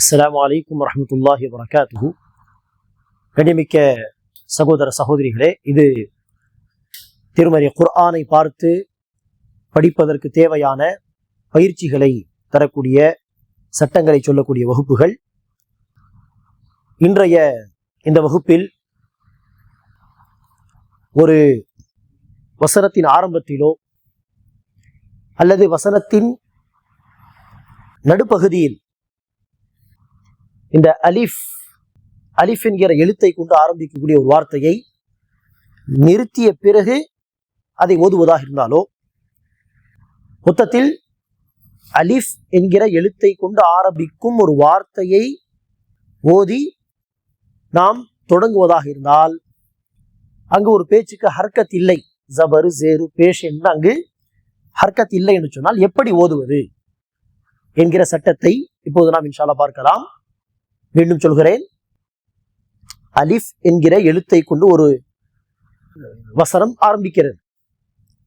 அஸ்லாம் வலைக்கம் வரமத்துல்லாஹி வரகாத்துஹு கண்ணியமிக்க சகோதர சகோதரிகளே இது திருமதி குர்ஆனை பார்த்து படிப்பதற்கு தேவையான பயிற்சிகளை தரக்கூடிய சட்டங்களை சொல்லக்கூடிய வகுப்புகள். இன்றைய இந்த வகுப்பில் ஒரு வசனத்தின் ஆரம்பத்திலோ அல்லது வசனத்தின் நடுப்பகுதியில் இந்த அலிஃப் அலிஃப் என்கிற எழுத்தை கொண்டு ஆரம்பிக்கக்கூடிய ஒரு வார்த்தையை நிறுத்திய பிறகு அதை ஓதுவதாக இருந்தாலோ? மொத்தத்தில் அலிஃப் என்கிற எழுத்தை கொண்டு ஆரம்பிக்கும் ஒரு வார்த்தையை ஓதி நாம் தொடங்குவதாக இருந்தால் அங்கு ஒரு பேச்சுக்கு ஹர்கத் இல்லை. ஜபரு ஜேரு பேஷ் என்று அங்கு ஹர்கத் இல்லை என்று சொன்னால் எப்படி ஓதுவது? என்கிற சட்டத்தை இப்போது நாம் இன்ஷால்லா பார்க்கலாம். மீண்டும் சொல்கிறேன். அலிஃப் என்கிற எழுத்தை கொண்டு ஒரு வசனம் ஆரம்பிக்கிறது.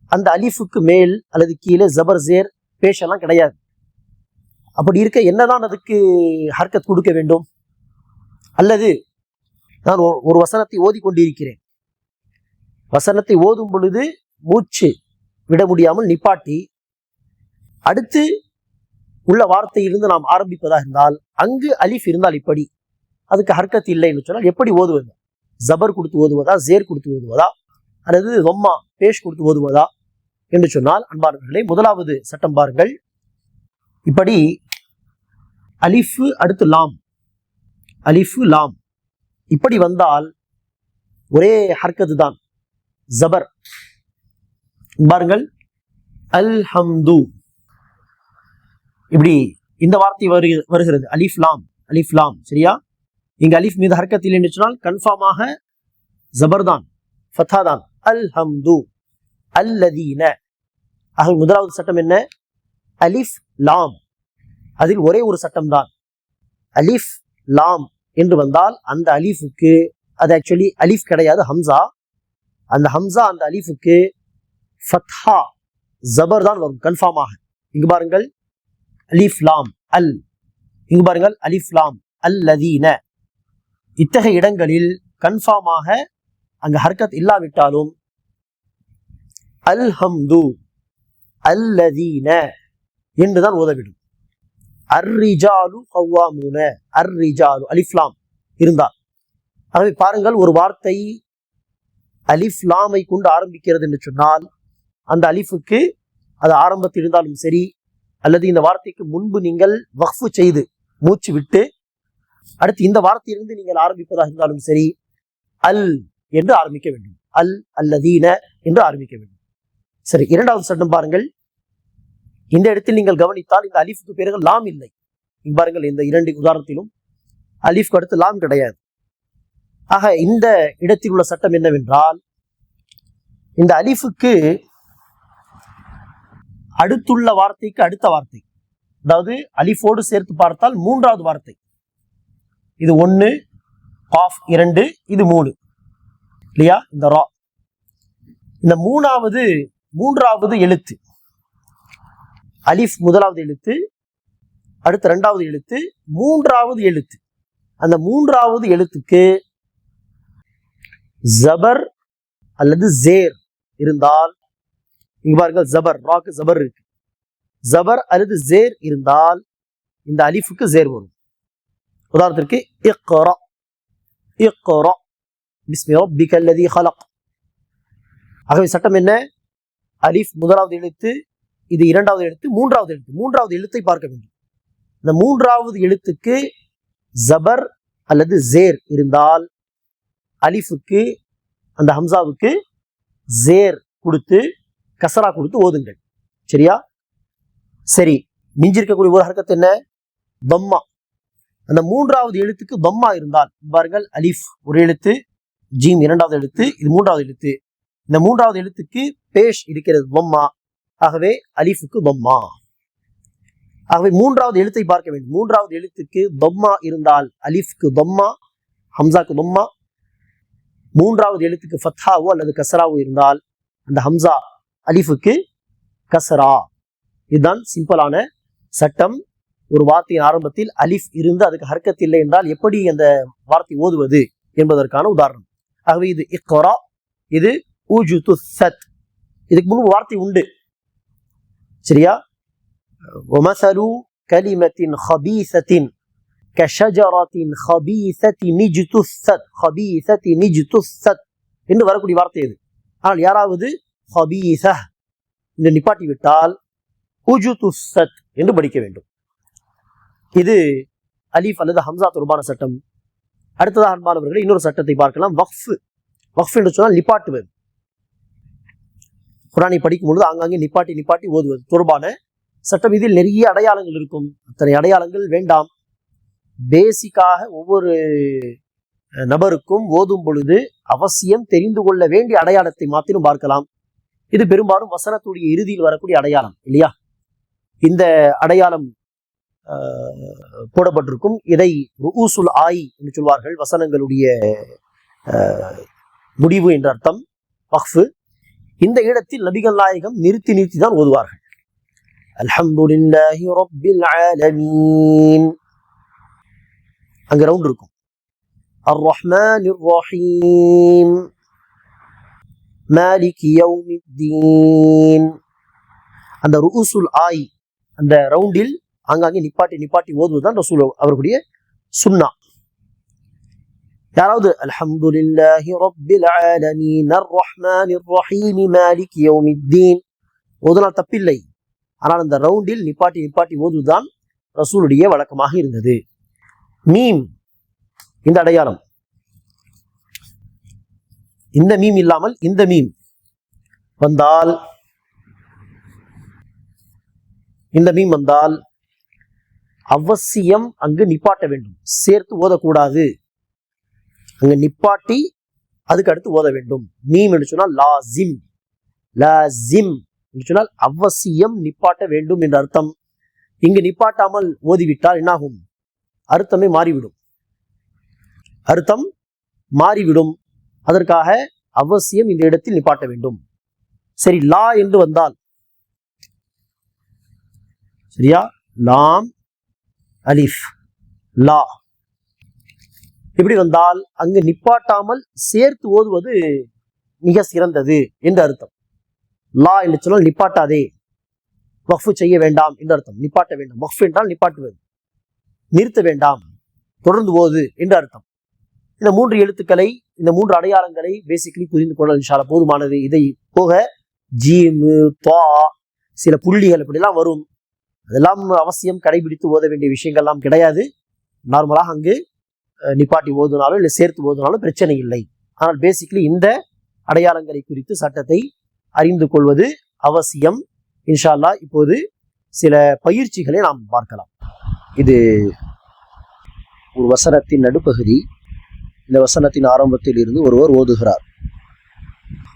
அந்த அலிஃபுக்கு மேல் அல்லது கீழே ஜபர் ஜேர் பேஷெல்லாம் கிடையாது. அப்படி இருக்க என்னதான் அதுக்கு ஹர்கத் கொடுக்க வேண்டும்? அல்லது நான் ஒரு- ஒரு வசனத்தை ஓதி கொண்டிருக்கிறேன் வசனத்தை ஓதும் பொழுது மூச்சு விட முடியாமல் நிப்பாட்டி அடுத்து உள்ள வார்த்தையிலிருந்து நாம் ஆரம்பிப்பதாக இருந்தால் அங்கு அலிஃப் இருந்தால் இப்படி. அதுக்கு ஹர்கத் இல்லை என்று சொன்னால் எப்படி ஓதுவது? ஜபர் கொடுத்து ஓதுவதா? ஜேர் கொடுத்து ஓதுவதா? அல்லது ரொம்மா பேஷ் கொடுத்து ஓதுவதா? என்று சொன்னால் அன்பார்களே முதலாவது சட்டம் பாருங்கள். இப்படி அலிஃபு அடுத்து லாம். அலிஃபு லாம். இப்படி வந்தால் ஒரே ஹர்கத்து தான் ஜபர். பாருங்கள். அல்ஹம்து. இப்படி இந்த வார்த்தை வரு வருகிறது. அலிஃப் லாம் அலிஃப் லாம் சரியா? இங்க அலிஃப் மீது ஹர்க்கத் இல்லை என்று சொன்னால் கன்ஃபார்மாக ஜபர்தான் ஃபத்தாதான் அல் ஹம்து அல்லதீன. ஆக முதலாவது சட்டம் என்ன? அலிஃப் லாம். அதில் ஒரே ஒரு சட்டம் தான். அலிஃப் லாம் என்று வந்தால் அந்த அலிஃபுக்கு அது ஆக்சுவலி அலிஃப் கிடையாது ஹம்சா. அந்த ஹம்சா அந்த அலிஃபுக்கு ஃபத்ஹா ஜபர் தான் வரும் கன்ஃபார்மாக இங்கு பாருங்கள். அலிஃப் லாம் அல். இங்கு பாருங்கள் அலிஃப் லாம் அல்லதீன. இத்தகைய இடங்களில் கன்ஃபார்மாக அங்கு ஹர்கத் இல்லாவிட்டாலும் அல் ஹம்து அல்லதீன என்றுதான் உதவிடும் அர்ரிஜாலு கவ்வாமூன அர்ரிஜாலு அலிஃப்லாம் இருந்தால். ஆகவே பாருங்கள் ஒரு வார்த்தை அலிஃப்லாமை கொண்டு ஆரம்பிக்கிறது என்று சொன்னால் அந்த அலிஃபுக்கு அது ஆரம்பத்தில் இருந்தாலும் சரி அல்லது இந்த வார்த்தைக்கு முன்பு நீங்கள் வஃபு செய்து மூச்சு விட்டு அடுத்து இந்த வார்த்தையிலிருந்து நீங்கள் ஆரம்பிப்பதாக இருந்தாலும் சரி அல் என்று ஆரம்பிக்க வேண்டும். அல் அல்லதீன என்று ஆரம்பிக்க வேண்டும். சரி இரண்டாவது சட்டம் பாருங்கள். இந்த இடத்தில் நீங்கள் கவனித்தால் இந்த அலிஃபுக்கு பிறகு லாம் இல்லை. பாருங்கள் இந்த இரண்டு உதாரணத்திலும் அலிஃப்க்கு அடுத்து லாம் கிடையாது. ஆக இந்த இடத்தில் உள்ள சட்டம் என்னவென்றால் இந்த அலிஃபுக்கு அடுத்துள்ள வார்த்தைக்கு அடுத்த வார்த்தை. அதாவது அலிஃபோடு சேர்த்து பார்த்தால் மூன்றாவது வார்த்தை. இது ஒன்று ஆஃப் இரண்டு இது மூணு. இல்லையா? இந்த ரா. இந்த மூணாவது மூன்றாவது எழுத்து. அலிஃப் முதலாவது எழுத்து அடுத்த ரெண்டாவது எழுத்து மூன்றாவது எழுத்து. அந்த மூன்றாவது எழுத்துக்கு ஜபர் அல்லது ஜேர் இருந்தால் இங்க பாருங்கள் ஜபர் ராக்கு ஜபர் இருக்கு. ஜபர் அல்லது ஜேர் இருந்தால் இந்த அலிஃபுக்கு ஜேர் வரும் உதாரணத்திற்கு இக்ரா இக்ரா பிஸ்மி ரப்பிக அல்லதி ஹலக். ஆகவே சட்டம் என்ன? அலிஃப் முதலாவது எழுத்து இது இரண்டாவது எழுத்து மூன்றாவது எழுத்து. மூன்றாவது எழுத்தை பார்க்க வேண்டும். இந்த மூன்றாவது எழுத்துக்கு ஜபர் அல்லது ஜேர் இருந்தால் அலிஃபுக்கு அந்த ஹம்சாவுக்கு ஜேர் கொடுத்து கசரா கொடுத்து ஓதுங்கள். சரியா? சரி மிஞ்சிருக்கக்கூடிய ஒரு ஹர்க்கத் என்ன? பம்மா. அந்த மூன்றாவது எழுத்துக்கு பம்மா இருந்தால் பாருங்கள் அலிஃப். ஒரு எழுத்து ஜீம் இரண்டாவது எழுத்து இது மூன்றாவது எழுத்து. இந்த மூன்றாவது எழுத்துக்கு பேஷ் இருக்கிறது பொம்மா. ஆகவே அலிஃபுக்கு பொம்மா. ஆகவே மூன்றாவது எழுத்தை பார்க்க வேண்டும். மூன்றாவது எழுத்துக்கு பொம்மா இருந்தால் அலிஃப்க்கு பொம்மா ஹம்சாக்கு பொம்மா. மூன்றாவது எழுத்துக்கு ஃபத்தாவோ அல்லது கசராவோ இருந்தால் அந்த ஹம்சா அலிஃபுக்கு கசரா. இதுதான் சிம்பிளான சட்டம். ஒரு வார்த்தையின் ஆரம்பத்தில் அலிஃப் இருந்து அதுக்கு ஹர்க்கத் இல்லை என்றால் எப்படி அந்த வார்த்தை ஓதுவது என்பதற்கான உதாரணம். ஆகவே இது இக்கோரா இது ஊஜு சத். இதுக்கு முன்பு வார்த்தை உண்டு. சரியா? ஒமசரு கலிமத்தின் ஹபீசத்தின் கஷஜராத்தின் ஹபீசத்தி நிஜு துசத் ஹபீசத்தி நிஜு துசத் என்று வரக்கூடிய வார்த்தை இது. ஆனால் யாராவது ஹபீச என்று நிப்பாட்டி விட்டால் உஜுதுசத் என்று படிக்க வேண்டும். இது அலீஃப் அல்லது ஹம்சா தொடர்பான சட்டம். அடுத்ததாக அன்பானவர்களை இன்னொரு சட்டத்தை பார்க்கலாம். வக்ஃப். வக்ஃப் என்று சொன்னால் நிப்பாட்டுவது. குரானை படிக்கும் பொழுது ஆங்காங்கே நிப்பாட்டி நிப்பாட்டி ஓதுவது தொடர்பான சட்டம். இதில் நிறைய அடையாளங்கள் இருக்கும். அத்தனை அடையாளங்கள் வேண்டாம். பேசிக்காக ஒவ்வொரு நபருக்கும் ஓதும் பொழுது அவசியம் தெரிந்து கொள்ள வேண்டிய அடையாளத்தை மாத்திரம் பார்க்கலாம். இது பெரும்பாலும் வசனத்துடைய இறுதியில் வரக்கூடிய அடையாளம் இல்லையா? இந்த அடையாளம் போடப்பட்டிருக்கும். இதை ஊசுல் ஆய் என்று சொல்வார்கள். வசனங்களுடைய முடிவு என்ற அர்த்தம் வக்ஃபு இந்த இடத்தில் நபிகள் நாயகம் நிறுத்தி நிறுத்தி தான் ஓதுவார்கள். அல்ஹம்துலில்லாஹி ரப்பில் ஆலமீன். அங்க ரவுண்ட் இருக்கும். அர் ரஹ்மான் ரஹீம். மாலிக் யௌமித்தீன். அந்த ருசுல் ஆய் அந்த ரவுண்டில் ஆங்காங்கே நிப்பாட்டி நிப்பாட்டி ஓதுவதுதான் ரசூல் அவர்களுடைய சுன்னா. யாராவது அல்ஹம்துலில்லாஹி ரப்பில் ஆலமீன் அர் ரஹ்மான் ரஹீம் மாலிக் யௌமித்தீன். ஓதுனால் தப்பில்லை. ஆனால் அந்த ரவுண்டில் நிப்பாட்டி நிப்பாட்டி ஓதுதான் ரசூலுடைய வழக்கமாக இருந்தது. மீம் இந்த அடையாளம். இந்த மீம் இல்லாமல் இந்த மீம் வந்தால் இந்த மீம் வந்தால் அவசியம் அங்கு நிப்பாட்ட வேண்டும். சேர்த்து ஓதக்கூடாது. அங்கு நிப்பாட்டி அதுக்கு அடுத்து ஓத வேண்டும். மீம் என்று சொன்னால் லாசிம். லாசிம் என்று சொன்னால் அவசியம் நிப்பாட்ட வேண்டும் என்ற அர்த்தம். இங்கு நிப்பாட்டாமல் ஓதிவிட்டால் என்னாகும்? அர்த்தமே மாறிவிடும். அர்த்தம் மாறிவிடும். அதற்காக அவசியம் இந்த இடத்தில் நிப்பாட்ட வேண்டும். சரி லா என்று வந்தால். சரியா? லாம் அலிஃப் லா. இப்படி வந்தால்? அங்கு நிப்பாட்டாமல் சேர்த்து ஓதுவது மிக சிறந்தது என்று அர்த்தம். லா என்று சொன்னால் நிப்பாட்டாதே. வக்ஃபு செய்ய வேண்டாம் என்று அர்த்தம். நிப்பாட்ட வேண்டாம். வஃப் என்றால் நிப்பாட்டுவது. நிறுத்த வேண்டாம். தொடர்ந்து ஓது என்று அர்த்தம். இந்த மூன்று எழுத்துக்களை இந்த மூன்று அடையாளங்களை பேசிக்கலி புரிந்து கொள்ள இன்ஷால போதுமானது. இதை போக ஜீமு பா சில புள்ளிகள் இப்படிலாம் வரும். அதெல்லாம் அவசியம் கடைபிடித்து ஓத வேண்டிய விஷயங்கள்லாம் கிடையாது. நார்மலாக அங்கு நிப்பாட்டி ஓதுனாலும் இல்லை சேர்த்து ஓதுனாலும் பிரச்சனை இல்லை. ஆனால் பேசிக்கலி இந்த அடையாளங்களை குறித்து சட்டத்தை அறிந்து கொள்வது அவசியம். இன்ஷா அல்லாஹ் இப்போது சில பயிற்சிகளை நாம் பார்க்கலாம். இது ஒரு வசனத்தின் நடுப்பகுதி. இந்த வசனத்தின் ஆரம்பத்தில் இருந்து ஒருவர் ஓதுகிறார்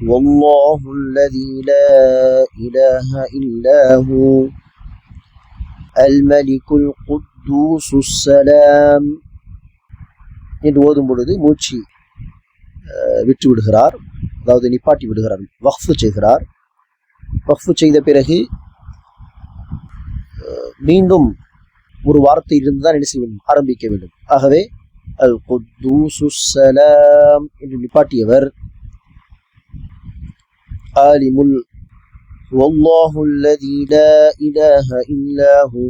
والله الذي لا إله إلا هو الملك القدوس السلام என்று ஓதும் பொழுது மூச்சு அஹ், விட்டு விடுகிறார் அதாவது நிப்பாட்டி விடுகிறார் வக்ஃபு செய்கிறார் வக்ஃபு செய்த பிறகு அஹ், மீண்டும் ஒரு வார்த்தையிலிருந்து தான் என்ன செய்ய வேண்டும் ஆரம்பிக்க வேண்டும் ஆகவே அல் குத்தூசு சலாம் என்று நிப்பாட்டியவர் ஆலிமுல் والله الذي لا إله إلا هو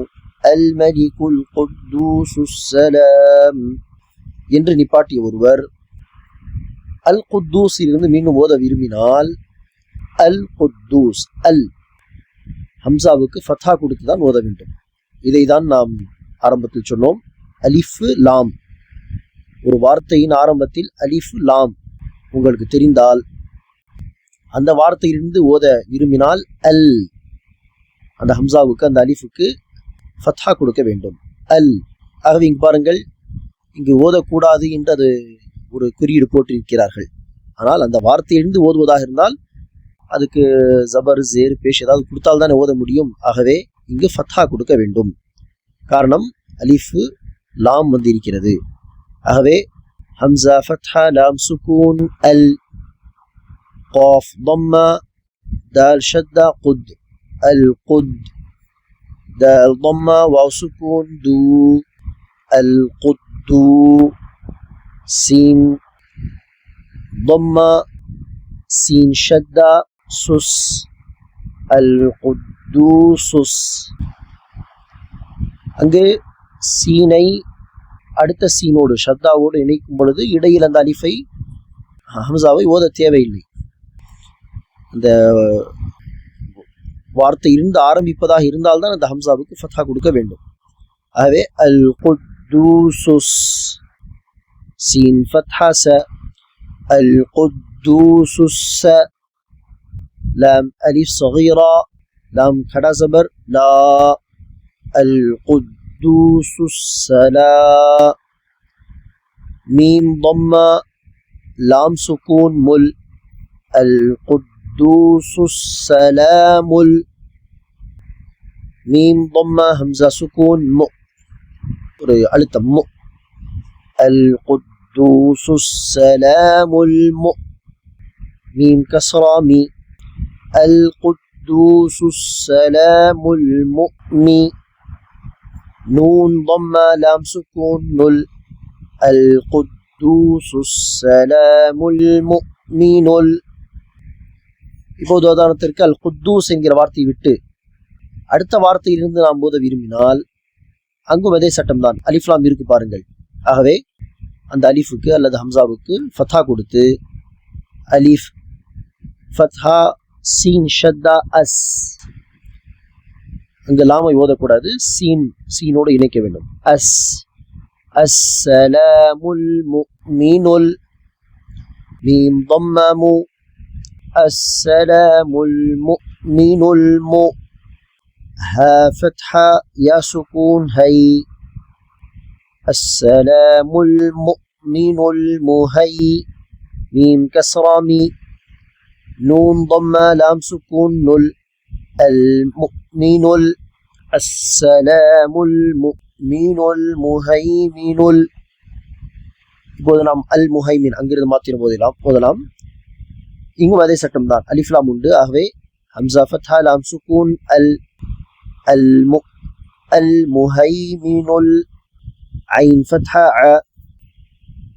الملك القدوس السلام என்று நிப்பாட்டிய ஒருவர் அல் குத்தூஸிலிருந்து மீண்டும் ஓத விரும்பினால் அல் குத்தூஸ் அல் ஹம்சாவுக்கு ஃபத்தா கொடுத்து தான் ஓத வேண்டும் இதை தான் நாம் ஆரம்பத்தில் சொன்னோம் அலிஃப் லாம் ஒரு வார்த்தையின் ஆரம்பத்தில் அலிஃப் லாம். உங்களுக்கு தெரிந்தால். அந்த வார்த்தையிலிருந்து ஓத விரும்பினால் அல். அந்த ஹம்சாவுக்கு அந்த அலிஃபுக்கு ஃபத்ஹா கொடுக்க வேண்டும். அல். ஆகவே இங்கு பாருங்கள் இங்கு ஓதக்கூடாது என்று அது ஒரு குறியீடு போட்டிருக்கிறார்கள். ஆனால் அந்த வார்த்தையிலிருந்து ஓதுவதாக இருந்தால் அதுக்கு ஜபர் ஜேர் பேஷ் ஏதாவது கொடுத்தால் தானே ஓத முடியும். ஆகவே இங்கு ஃபத்ஹா கொடுக்க வேண்டும். காரணம் அலிஃபு லாம் வந்திருக்கிறது. ஆகவே ஹம்சா ஃபத்ஹா லாம் சுகூன் அல் قاف ضمة دال شدة قد القد دال ضمة واو سكون دو القدو سين ضمة سين شدة سس القدوسس அங்கு சீனை அடுத்த சீனோடு ஷத்தாவோடு இணைக்கும் பொழுது இடையில் அந்த அலிஃபை ஹம்சாவை ஓத தேவையில்லை. அந்த வார்த்தை இருந்து ஆரம்பிப்பதாக இருந்தால்தான் அந்த ஹம்சாவுக்கு ஃபத்தா கொடுக்க வேண்டும். ஆகவே அல் குத்தூசுஸ் சீன் ஃபத்ஹாச அல் குத்தூசுஸ் லாம் அலிஃப் சஹீரா லாம் கடாசபர் லா அல் குத் قدوس السلام ميم ضم لام سكون مل. القدوس السلام. ال ميم ضم همزة سكون م. ألت م. القدوس السلام الم. ميم كسرة مي. القدوس السلام المؤمن. نون ضمة لام سكون نل القدوس السلام المؤمن ال இப்போது உதாரணத்திற்கு அல் குத்தூஸ் என்கிற வார்த்தையை விட்டு அடுத்த வார்த்தையிலிருந்து நாம் போத விரும்பினால் அங்கும் அதே சட்டம்தான் அலிஃப்லாம் இருக்கு பாருங்கள் ஆகவே அந்த அலிஃபுக்கு அல்லது ஹம்சாவுக்கு ஃபத்தா கொடுத்து அலிஃப் ஃபத்ஹா சீன் ஷத்தா அஸ் அங்கு லாமை ஓதக்கூடாது சீன் சீனோடு இணைக்க வேண்டும் அஸ் அஸ்ஸலாமுல் முஃமினுல் மீம் ضممு السلام المؤمن المؤ ها فتحة يا سكون هي السلام المؤمن المهي ميم كسرة مي نون ضمة لام سكون نل المؤمن ال السلام المؤمن المهيمن ال இப்போது நாம் அல் முஹைமின் அங்கிருந்து மாற்றின போதெல்லாம் போதலாம் இங்கும் அதே சட்டம் தான் அலிஃப்லாம் உண்டு ஆகவே ஹம்சா ஃபத்ஹா லாம் சுகூன் அல் அல் மு அல் முஹைமினுல் ஐன் ஃபத்ஹா அ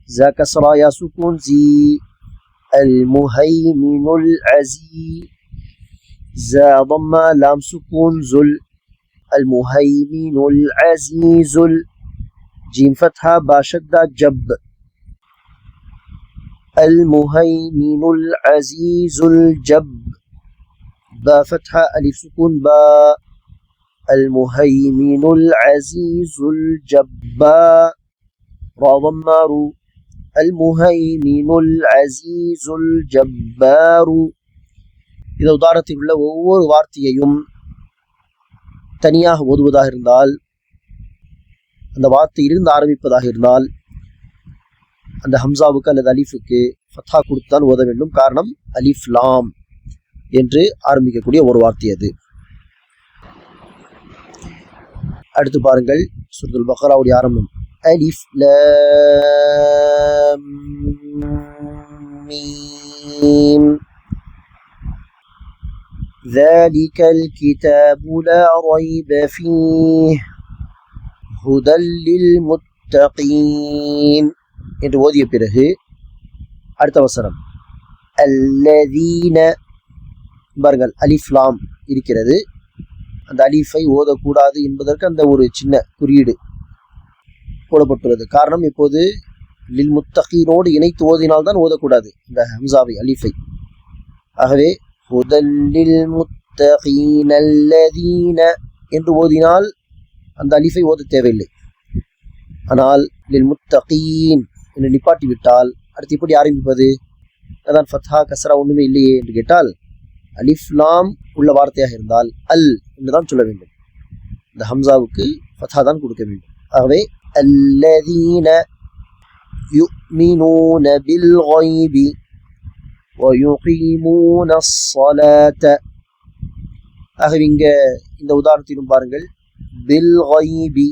زا كسرى يا سكون زي المهيمن العزي زا ضمة لام سكون زل المهيمن العزيز جيم فتحة با شدة جب. المهيمن العزيز الجب. با فتحة ألف سكون با. المهيمن العزيز الجبار را ضمار المهيمن العزيز الجبار. இந்த உதாரணத்தில் உள்ள ஒவ்வொரு வார்த்தையையும் தனியாக ஓதுவதாக இருந்தால் அந்த வார்த்தை இருந்து ஆரம்பிப்பதாக இருந்தால் அந்த ஹம்சாவுக்கு அல்லது அலிஃபுக்கு ஃபத்தா கொடுத்துதான் ஓத வேண்டும். காரணம் அலிஃப் லாம் என்று ஆரம்பிக்கக்கூடிய ஒரு வார்த்தை அது. அடுத்து பாருங்கள் சுருதுல் பக்ராவுடைய ஆரம்பம். அலிஃப் லாம் மீம். ذلك الكتاب لا ريب فيه هدى للمتقين என்று ஓதிய பிறகு அடுத்த வசனம் அல்லதீன பாருங்கள் அலிஃப்லாம் இருக்கிறது அந்த அலிஃபை ஓதக்கூடாது என்பதற்கு அந்த ஒரு சின்ன குறியீடு போடப்பட்டுள்ளது காரணம் இப்போது லில் முத்தகீனோடு இணைத்து ஓதினால்தான் ஓதக்கூடாது இந்த ஹம்சாவை அலிஃபை ஆகவே முதலில் முத்தகீன் அல்லதீன என்று ஓதினால் அந்த அலிஃபை ஓத தேவையில்லை ஆனால் லில் முத்தகீன் என்று நிப்பாட்டி விட்டால் அடுத்து எப்படி ஆரம்பிப்பது அதான் ஃபத்ஹா கஸ்ரா ஒன்றுமே இல்லையே என்று கேட்டால் அலிஃப்லாம் உள்ள வார்த்தையாக இருந்தால் அல் என்றுதான் சொல்ல வேண்டும் இந்த ஹம்சாவுக்கு ஃபத்ஹா தான் கொடுக்க வேண்டும் ஆகவே அல்லதீன يؤمنون بالغيب ويقيمون الصلاة ஆகவே இங்க இந்த உதாரணத்திலும் பாருங்கள். பில் ஹொய்பி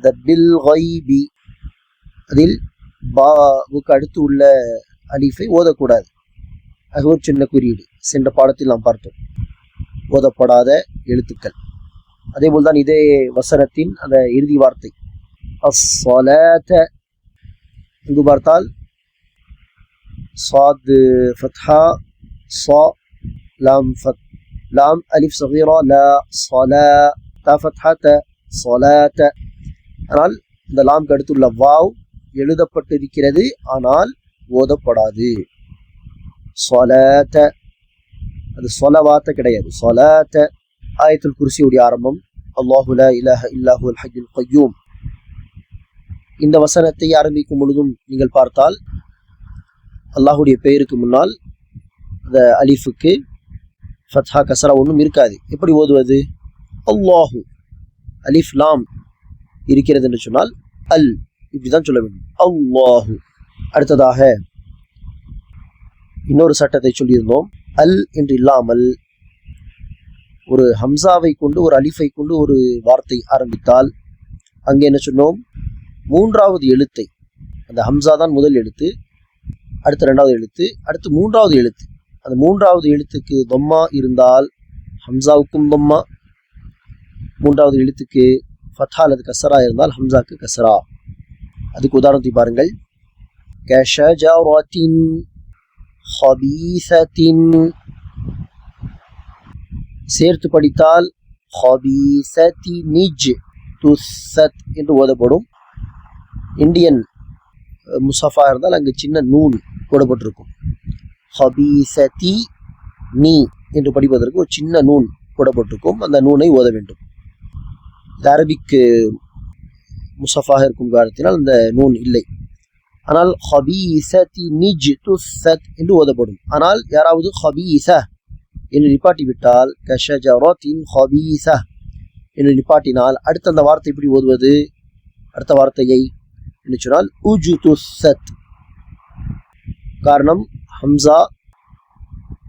த பில் ஹொய்பி அதில் பாவுக்கு அடுத்து உள்ள அலிஃபை ஓதக்கூடாது. அது ஒரு சின்ன குறியீடு. சென்ற பாடத்தில் நாம் பார்த்தோம். ஓதப்படாத எழுத்துக்கள். அதே போல்தான் இதே வசனத்தின் அந்த இறுதி வார்த்தை. அஸ்வலத இங்கு பார்த்தால் صاد فتحة சா லாம் فت லாம் ألف صغيرة لا صلاة تا فتحة த ஸலாத்த ஆனால் இந்த லாம்க்கு அடுத்துள்ள வாவ் எழுதப்பட்டிருக்கிறது. ஆனால் ஓதப்படாது. சொலத்த. அது சொலவாத்த கிடையாது. சொலத்த. ஆயத்துல் குர்சியுடைய ஆரம்பம். அல்லாஹுல இலஹ இல்லாஹுல் இல்லாஹு கையூம். இந்த வசனத்தை ஆரம்பிக்கும் பொழுதும் நீங்கள் பார்த்தால் அல்லாஹுடைய பெயருக்கு முன்னால் அந்த அலிஃபுக்கு ஃபத்ஹா கசரா ஒன்றும் இருக்காது. எப்படி ஓதுவது? அல்லாஹு அலிஃப் லாம் இருக்கிறது என்று சொன்னால் அல் இப்படி தான் சொல்ல வேண்டும். அல்லாஹு. அடுத்ததாக இன்னொரு சட்டத்தை சொல்லியிருந்தோம். அல் என்று இல்லாமல் ஒரு ஹம்சாவை கொண்டு ஒரு அலிஃபை கொண்டு ஒரு வார்த்தை ஆரம்பித்தால் அங்கே என்ன சொன்னோம்? மூன்றாவது எழுத்தை அந்த ஹம்சா தான் முதல் எழுத்து அடுத்த ரெண்டாவது எழுத்து அடுத்து மூன்றாவது எழுத்து. அந்த மூன்றாவது எழுத்துக்கு தொம்மா இருந்தால் ஹம்சாவுக்கும் தொம்மா. மூன்றாவது எழுத்துக்கு ஃபத்தா அல்லது கசரா இருந்தால் ஹம்சாக்கு கசரா. அதுக்கு உதாரணத்தை பாருங்கள். கஷஜரத்தின் ஹபீசத்தின். சேர்த்து படித்தால் ஹபீசதி நிஜ் துசத் என்று ஓதப்படும். இந்தியன் முசஃபா இருந்தால் அங்கு சின்ன நூன். போடப்பட்டிருக்கும். ஹபீசதி நீ என்று படிப்பதற்கு ஒரு சின்ன நூன் போடப்பட்டிருக்கும். அந்த நூனை ஓத வேண்டும். இது அரபிக்கு முசஃபாக இருக்கும் காரணத்தினால் அந்த நூன் இல்லை. ஆனால் ஹபீசதி நிஜ் துசத் என்று ஓதப்படும். ஆனால் யாராவது ஹபீச என்று நிப்பாட்டிவிட்டால் கஷஜரோத்தின் ஹபீச என்று நிப்பாட்டினால் அடுத்த அந்த வார்த்தை எப்படி ஓதுவது? அடுத்த வார்த்தையை என்று சொன்னால் உஜு துசத் காரணம் ஹம்சா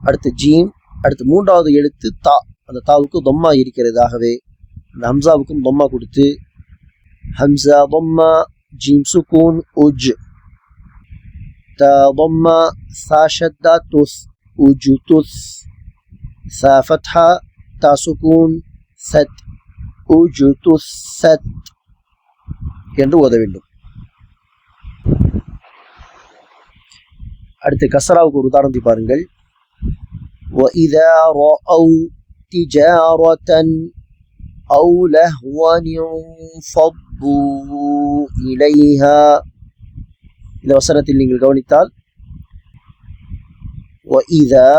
அடுத்து ஜீம் அடுத்து மூன்றாவது எழுத்து தா அந்த தாவுக்கு தொம்மா இருக்கிறதாகவே அந்த ஹம்சாவுக்கும் தொம்மா கொடுத்து ஹம்சா தொம்மா ஜீம் சுகூன் உஜ் تا ضمة ثا شدة تث أج تث ثا فتحة تا سكون ست أج تثت என்று ஓத வேண்டும் அடுத்து கசராவுக்கு ஒரு உதாரணத்தை பாருங்கள் وَإِذَا رَأَوْا تِجَارَةً أَوْ لَهْوًا انفضوا إِلَيْهَا இந்த வசனத்தில் நீங்கள் கவனித்தால் وَإِذَا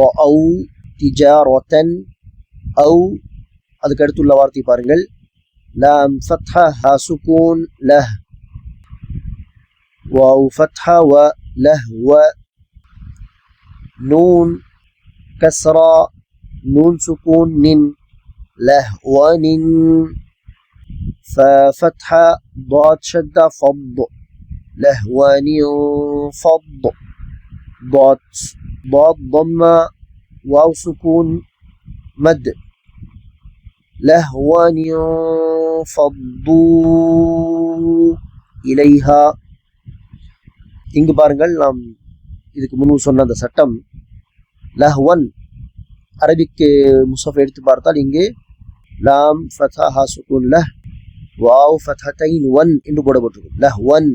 رَأَوْا تِجَارَةً أَوْ அதுக்கு அடுத்துள்ள வார்த்தை பாருங்கள் லாம் ஃபத்ஹா ஹா சுகூன் லஹ் واو فتحة و لهو نون كسرة نون سكون نن لهون ففتحة ضاد شدة فض. لهوان فض. ضاد ضاد ضمة واو سكون مد. لهوان فضوا إليها. இங்கு பாருங்கள் நாம் இதுக்கு முன்பு சொன்ன அந்த சட்டம் லஹ்வன் அரபிக்கு முசஃப் எடுத்து பார்த்தால் இங்கே லாம் ஃபதா ஹா சுகுன் லஹ் வாவ் ஃபதத்தைன் ஒன் என்று போடப்பட்டிருக்கும். லஹ்வன்.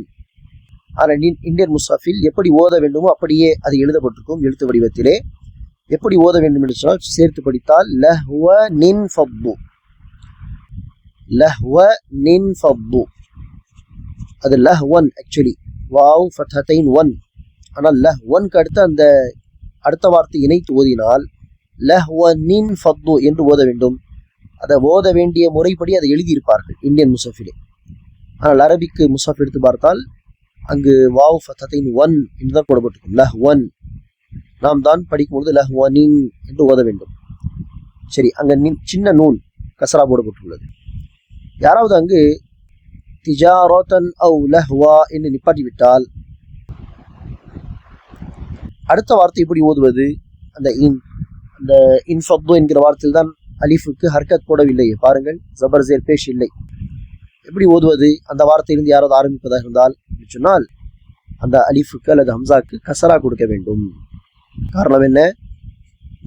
ஆனால் இந்தியன் முசாஃபில் எப்படி ஓத வேண்டுமோ அப்படியே அது எழுதப்பட்டிருக்கும் எழுத்து வடிவத்திலே. எப்படி ஓத வேண்டும் என்று சொன்னால் சேர்த்து படித்தால் லஹ்வ நின் ஃபப்பு லஹ்வ நின் ஃபப்பு அது லஹ்வன் ஆக்சுவலி வாவ் ஃபத்தத்தைன் ஒன். ஆனால் லஹ் ஒன்க்கு அடுத்து அந்த அடுத்த வார்த்தை இணைத்து ஓதினால் லஹ் நின் ஃபத்து என்று ஓத வேண்டும். அதை ஓத வேண்டிய முறைப்படி அதை எழுதியிருப்பார்கள் இந்தியன் முசாஃபிலே. ஆனால் அரபிக்கு முசாஃப் எடுத்து பார்த்தால் அங்கு வாவ் ஃபத்தத்தைன் ஒன் என்று தான் போடப்பட்டிருக்கும். லஹ் ஒன். நாம் தான் படிக்கும்பொழுது லஹ் ஒனின் என்று ஓத வேண்டும். சரி அங்கே நின் சின்ன நூல் கசரா போடப்பட்டுள்ளது. யாராவது அங்கு திஜாரோத்தன் அவு லஹ்வா என்று நிப்பாட்டி விட்டால் அடுத்த வார்த்தை எப்படி ஓதுவது? அந்த இன் அந்த இன்ஃபப்து என்கிற வார்த்தையில் தான் அலிஃபுக்கு ஹர்கத் போடவில்லை. பாருங்கள் ஜபர் ஜேர் பேஷ் இல்லை எப்படி ஓதுவது? அந்த வார்த்தையிலிருந்து யாராவது ஆரம்பிப்பதாக இருந்தால் சொன்னால் அந்த அலிஃபுக்கு அல்லது ஹம்சாக்கு கசரா கொடுக்க வேண்டும். காரணம் என்ன?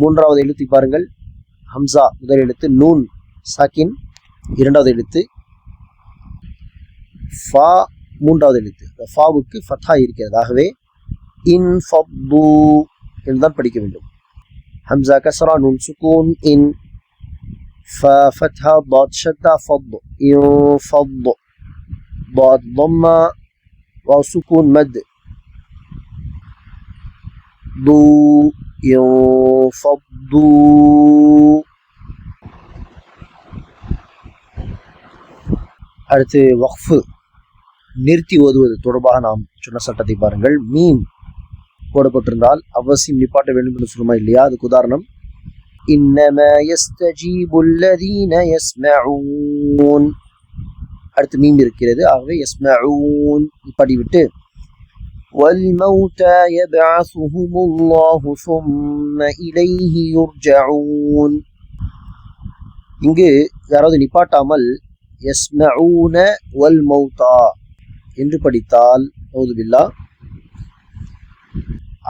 மூன்றாவது எழுத்து பாருங்கள். ஹம்சா முதல் எழுத்து நூன் சாக்கின் இரண்டாவது எழுத்து ஃபா மூன்றாவது எழுத்து இந்த ஃபாவுக்கு ஃபத்தா இருக்கிறது ஆகவே இன் ஃபப்பு என்றுதான் படிக்க வேண்டும் ஹம்சா கசரா நுன் சுக்கூன் இன் ஃப ஃபத்ஹா ضاد شدة فض ينفض ضاد ضمة واو سكون مد ضو ينفضوا அடுத்து வக்ஃபு நிறுத்தி ஓதுவது தொடர்பாக நாம் சொன்ன சட்டத்தை பாருங்கள் மீன் போடப்பட்டிருந்தால் அவசியம் நிப்பாட்ட வேண்டும் என்று சொல்லுமா இல்லையா அதுக்கு உதாரணம் இன்னம யஸ்தஜீபு அல்லதீன யஸ்மஊன் அடுத்து மீன் இருக்கிறது ஆகவே யஸ்மஊன் நிப்பாட்டி விட்டு والموتى يبعثهم الله ثم إليه يرجعون இங்கு யாராவது நிப்பாட்டாமல் யஸ்மஊன வல் மௌதா என்று படித்தால் நௌதுபில்லா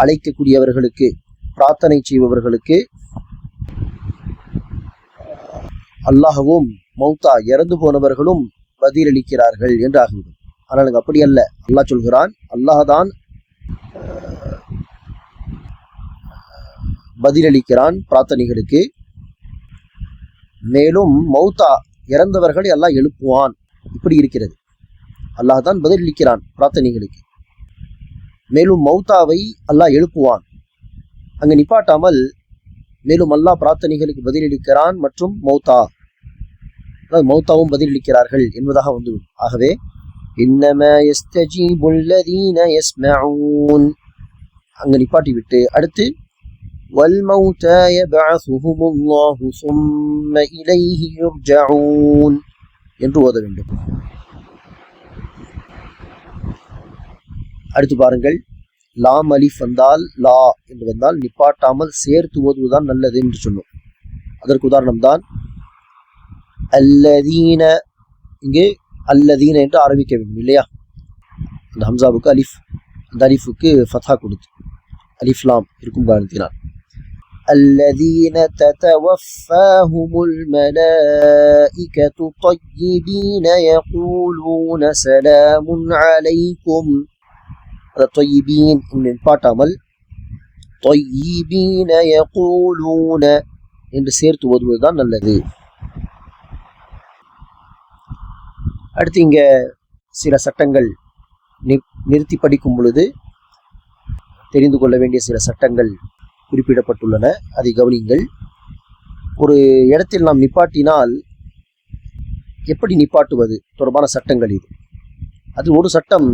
அழைக்கக்கூடியவர்களுக்கு பிரார்த்தனை செய்பவர்களுக்கு அல்லாஹவும் மௌத்தா இறந்து போனவர்களும் பதிலளிக்கிறார்கள் என்று ஆகிவிடும் ஆனால் அங்கு அப்படி அல்ல. அல்லாஹ் சொல்கிறான் அல்லாஹ் பதிலளிக்கிறான் பிரார்த்தனைகளுக்கு. மேலும் மௌத்தா இறந்தவர்களை அல்லாஹ் எழுப்புவான். இப்படி இருக்கிறது. அல்லாஹ் தான் பதிலளிக்கிறான் பிரார்த்தனைகளுக்கு மேலும் மௌத்தாவை அல்லாஹ் எழுப்புவான் அங்கு நிப்பாட்டாமல் மேலும் அல்லாஹ் பிரார்த்தனைகளுக்கு பதிலளிக்கிறான் மற்றும் மௌத்தா அதாவது மௌத்தாவும் பதிலளிக்கிறார்கள் என்பதாக வந்து ஆகவே இன்னம யஸ்தஜீபு அல்லதீன யஸ்மஊன் அங்கு நிப்பாட்டி விட்டு அடுத்து والموتى يبعثهم الله ثم إليه يرجعون என்று ஓத வேண்டும் அடுத்து பாருங்கள் லாம் அலிஃப் வந்தால் லா என்று வந்தால் நிப்பாட்டாமல் சேர்த்து ஓதுவதுதான் நல்லது என்று சொன்னோம் அதற்கு உதாரணம் தான் அல்லதீன இங்கே அல்லதீன என்று ஆரம்பிக்க வேண்டும் இல்லையா அந்த ஹம்சாவுக்கு அலிஃப் அந்த அலிஃபுக்கு ஃபதா கொடுத்து அலிஃப் லாம் இருக்கும் காரணத்தினால் الذين تتوفاهم الملائكة طيبين يقولون سلام عليكم அந்த தொய்பீன் நிற்பாட்டாமல் தொய்பீன யகூலூன என்று சேர்த்து ஓதுவதுதான் நல்லது அடுத்து இங்கே சில சட்டங்கள் நிறுத்தி படிக்கும் பொழுது தெரிந்து கொள்ள வேண்டிய சில சட்டங்கள் குறிப்பிடப்பட்டுள்ளன. அதை கவனியுங்கள். ஒரு இடத்தில் நாம் நிப்பாட்டினால் எப்படி நிப்பாட்டுவது? தொடர்பான சட்டங்கள் இது. அது ஒரு சட்டம்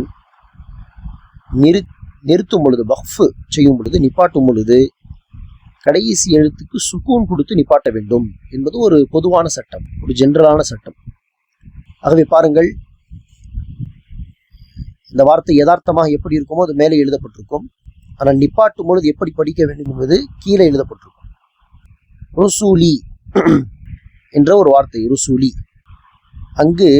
நிறு நிறுத்தும் பொழுது வஃபு செய்யும் பொழுது நிப்பாட்டும் பொழுது கடைசி எழுத்துக்கு சுக்கூன் கொடுத்து நிப்பாட்ட வேண்டும் என்பது ஒரு பொதுவான சட்டம் ஒரு ஜென்ரலான சட்டம். ஆகவே பாருங்கள் இந்த வார்த்தை யதார்த்தமாக எப்படி இருக்குமோ அது மேலே எழுதப்பட்டிருக்கும். ஆனால் நிப்பாட்டும் பொழுது எப்படி படிக்க வேண்டும் என்பது கீழே எழுதப்பட்டிருக்கும். ருசூலி என்ற ஒரு வார்த்தை ருசூலி. அங்கு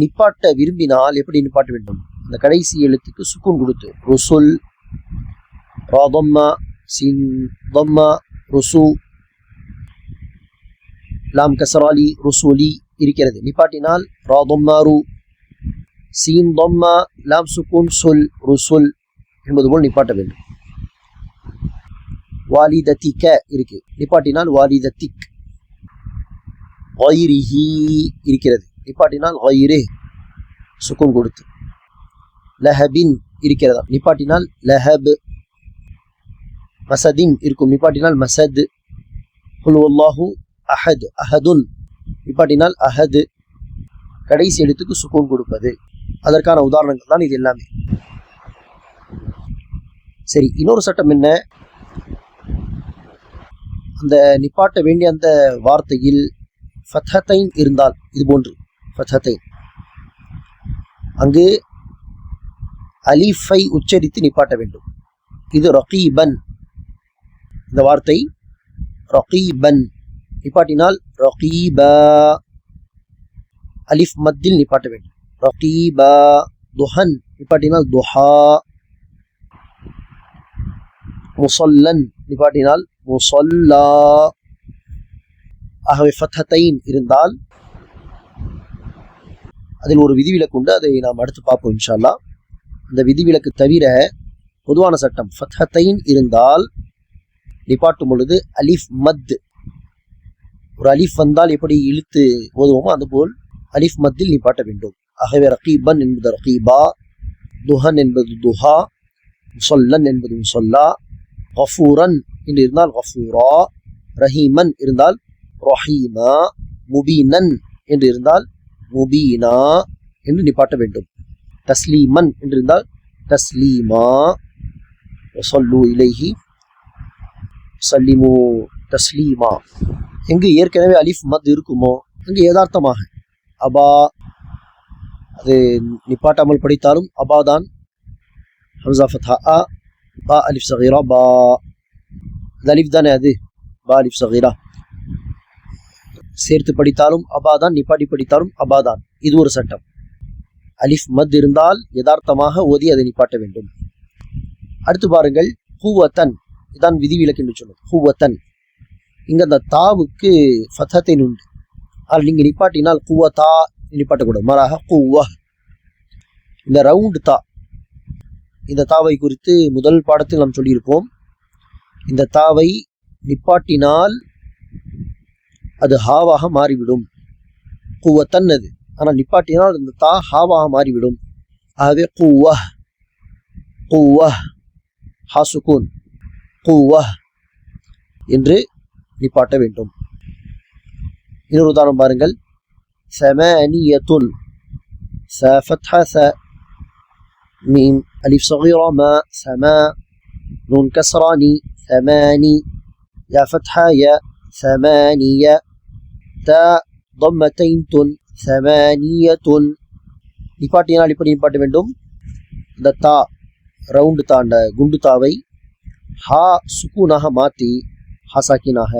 நிப்பாட்ட விரும்பினால் எப்படி நிப்பாட்ட வேண்டும்? அந்த கடைசி எழுத்துக்கு சுக்குன் கொடுத்து ருசுல் ராதம்மா சின் தம்மா ருசு. லாம் கசராலி ருசூலி இருக்கிறது. நிப்பாட்டினால் ராதம்மாரு சீன் தொம்மா லாம் சுக்குன் சொல் ருசுல் என்பது போல் நிப்பாட்ட வேண்டும். வாலிதத்திக்க இருக்கு. நிப்பாட்டினால் வாலிதத்திக் ஒயிரிஹி இருக்கிறது. நிப்பாட்டினால் ஒயிரே சுக்கூன் கொடுத்து. லஹபின் இருக்கிறதா? நிப்பாட்டினால் லஹப். மசதின் இருக்கும். நிப்பாட்டினால் மசத். குல் அஹத் அஹதுன். நிப்பாட்டினால் அஹது. கடைசி எழுத்துக்கு சுக்கூன் கொடுப்பது. அதற்கான உதாரணங்கள் தான் இது எல்லாமே. சரி இன்னொரு சட்டம் என்ன? அந்த நிப்பாட்ட வேண்டிய அந்த வார்த்தையில் ஃபத்ஹத்தைன் இருந்தால் இது போன்று. ஃபத்ஹத்தைன் அங்கு அலீஃபை உச்சரித்து நிப்பாட்ட வேண்டும். இது ரகீபன். இந்த வார்த்தை ரகீபன். நிப்பாட்டினால் ரகீபா. அலிஃப் மத்தில் நிப்பாட்ட வேண்டும். ரகீபா. துஹன். நிப்பாட்டினால் துஹா. முசல்லன். நிப்பாட்டினால் முசல்லா. ஆகவே ஃபத்ஹத்தைன் இருந்தால் அதில் ஒரு விதிவிலக்கு உண்டு அதை நாம் அடுத்து பார்ப்போம் இன்ஷால்லா இந்த விதிவிலக்கு தவிர பொதுவான சட்டம். ஃபத்ஹத்தைன் இருந்தால் நிப்பாட்டும் பொழுது அலிஃப் மத். ஒரு அலிஃப் வந்தால் எப்படி இழுத்து ஓதுவோமோ அதுபோல் அலிஃப் மத்தில் நிப்பாட்ட வேண்டும். ஆகவே ரகீபன் என்பது ரகீபா துஹன் என்பது துஹா முசல்லன் என்பது முசல்லா கஃபூரன் என்று இருந்தால் கஃபூரா ரஹீமன் இருந்தால் ரஹீமா முபீனன் என்று இருந்தால் முபீனா என்று நிப்பாட்ட வேண்டும். தஸ்லீமன் என்று இருந்தால் தஸ்லீமா சொல்லு இலைஹி சல்லிமு தஸ்லீமா. எங்கு ஏற்கனவே அலிஃப் மத் இருக்குமோ அங்கு யதார்த்தமாக அபா அது நிப்பாட்டாமல் படித்தாலும் அபாதான் ஹம்சா ஃபத்ஹா அ பா அலிஃப் சகீரா பா. அது அலிஃப் தானே அது பா அலிஃப் சகீரா. சேர்த்து படித்தாலும் அபாதான் நிப்பாட்டி படித்தாலும் அபாதான். இது ஒரு சட்டம். அலிஃப் மத் இருந்தால் யதார்த்தமாக ஓதி அதை நிப்பாட்ட வேண்டும். அடுத்து பாருங்கள் ஹூவத்தன். இதான் விதிவிலக்கு என்று சொல்லும் ஹூவத்தன். இங்கே அந்த தாவுக்கு ஃபத்தத்தின் உண்டு. ஆனால் நீங்கள் நிப்பாட்டினால் குவத்தா நிப்பாட்டக்கூடாது. மாறாக குவ. இந்த ரவுண்டு தா. இந்த தாவை குறித்து முதல் பாடத்தில் நாம் சொல்லியிருப்போம். இந்த தாவை நிப்பாட்டினால் அது ஹாவாக மாறிவிடும். குவத்தன் அது. ஆனால் நிப்பாட்டினால் இந்த தா ஹாவாக மாறிவிடும் ஆகவே குவ குவ ஹா சுக்கூன் குவ என்று நிப்பாட்ட வேண்டும் இன்னொரு உதாரணம் பாருங்கள் சமனியத்துன் ச ஃபத்ஹ ச மீம் அலிஃப் صغيرة ما سما نون كسراني ثماني يا فتحة يا ثمانية تاء ضمتين تن செமனியத்துல் நிப்பாட்டினால் இப்படி நிப்பாட்ட வேண்டும். இந்த தா ரவுண்டு தாண்ட குண்டு தாவை ஹா சுக்கூனாக மாற்றி ஹசாக்கினாக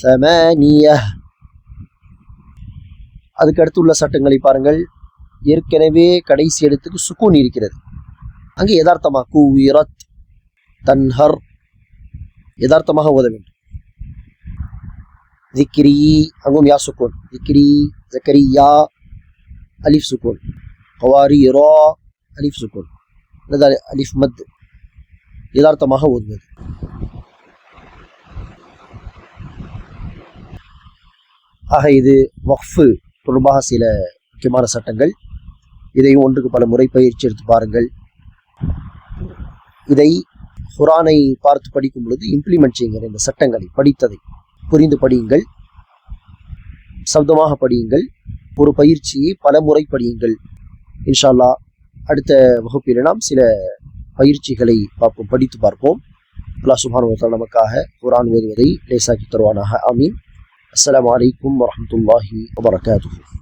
செமனிய அதுக்கு அடுத்துள்ள சட்டங்களை பாருங்கள். ஏற்கனவே கடைசி இடத்துக்கு சுக்கூன் இருக்கிறது. அங்கே யதார்த்தமாக கு இரத் தன்ஹர் யதார்த்தமாக ஓத வேண்டும். திக்ரி அங்கும் யா சுக்கூன் திக்ரி زكريا அலிஃப் சுக்கூன் قواريرا அலிஃப் சுக்கூன் அலிஃப் மத் யதார்த்தமாக ஓதுவது ஆக இது வக்ஃபு தொடர்பாக சில முக்கியமான சட்டங்கள் இதையும் ஒன்றுக்கு பல முறை பயிற்சி எடுத்து பாருங்கள் இதை குரானை பார்த்து படிக்கும் பொழுது இம்ப்ளிமெண்ட் செய்யுங்கள் இந்த சட்டங்களை படித்ததை புரிந்து படியுங்கள் சப்தமாக படியுங்கள். ஒரு பயிற்சியை பல முறை படியுங்கள். இன்ஷா அடுத்த வகுப்பில் நாம் சில பயிற்சிகளை பார்ப்போம் படித்து பார்ப்போம். அல்லாஹ் சுபான் நமக்காக குரான் ஓதுவதை லேசாக்கி தருவானாக. ஆமீன். அஸ்லாம் வலைக்கம் வரமத்துல்லாஹி வபரகாத்துஹு.